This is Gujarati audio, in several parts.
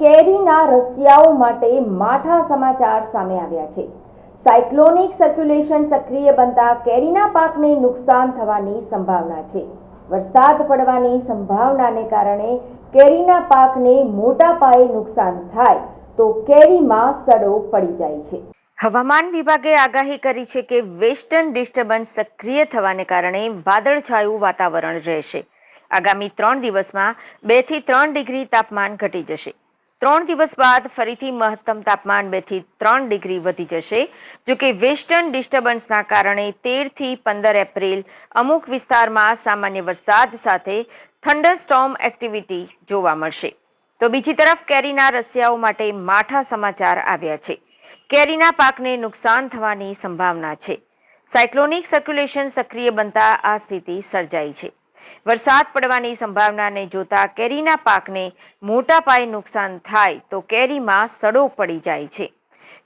કેરીના રસિયાઓ માટે માઠા સમાચાર સામે આવ્યા છે. સાયક્લોનિક સર્ક્યુલેશન સક્રિય બનતા કેરીના પાકને નુકસાન થવાની સંભાવના છે. વરસાદ પડવાની સંભાવનાને કારણે કેરીના પાકને મોટા પાયે નુકસાન થાય તો કેરીમાં સડો પડી જાય છે. હવામાન વિભાગે આગાહી કરી છે કે વેસ્ટર્ન ડિસ્ટર્બન્સ સક્રિય થવાને કારણે વાદળછાયું વાતાવરણ રહેશે. આગામી ત્રણ દિવસમાં બેથી ત્રણ ડિગ્રી તાપમાન ઘટી જશે. ત્રણ દિવસ બાદ ફરીથી મહત્તમ તાપમાન બેથી ત્રણ ડિગ્રી વધી જશે. જો કે વેસ્ટર્ન ડિસ્ટર્બન્સના કારણે તેરથી પંદર એપ્રિલ અમુક વિસ્તારમાં સામાન્ય વરસાદ સાથે થંડરસ્ટોર્મ એક્ટિવિટી જોવા મળશે. તો બીજી તરફ કેરીના રસિયાઓ માટે માઠા સમાચાર આવ્યા છે. કેરીના પાકને નુકસાન થવાની સંભાવના છે. સાયક્લોનિક સર્ક્યુલેશન સક્રિય બનતા આ સ્થિતિ સર્જાઈ છે. વરસાદ પડવાની સંભાવનાને જોતા કેરીના પાકને મોટા પાયે નુકસાન થાય તો કેરીમાં સડો પડી જાય છે.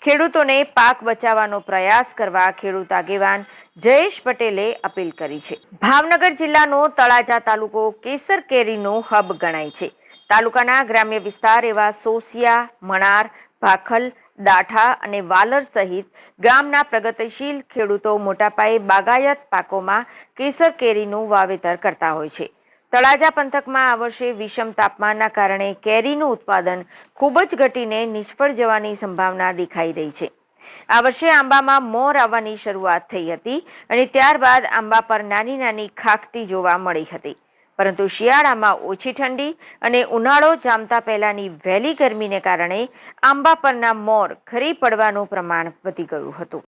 ખેડૂતોને પાક બચાવવાનો પ્રયાસ કરવા ખેડૂત આગેવાન જયેશ પટેલે અપીલ કરી છે. ભાવનગર જિલ્લાનો તળાજા તાલુકો કેસર કેરીનો હબ ગણાય છે. તાલુકાના ગ્રામ્ય વિસ્તાર એવા સોસિયા, મણાર ભાખલ દાઠા અને વાલર સહિત ગામના પ્રગતિશીલ ખેડૂતો મોટા પાયે બાગાયત પાકોમાં કેસર કેરીનું વાવેતર કરતા હોય છે. તળાજા પંથકમાં આ વર્ષે વિષમ તાપમાનના કારણે કેરીનું ઉત્પાદન ખૂબ જ ઘટીને નિષ્ફળ જવાની સંભાવના દેખાઈ રહી છે. આ વર્ષે આંબામાં મોર આવવાની શરૂઆત થઈ હતી અને ત્યારબાદ આંબા પર નાની નાની ખાખટી જોવા મળી હતી. પરંતુ શિયાળામાં ઓછી ઠંડી અને ઉનાળો જામતા પહેલાની વહેલી ગરમીને કારણે આંબા પરના મોર ખરી પડવાનું પ્રમાણ વધી ગયું હતું.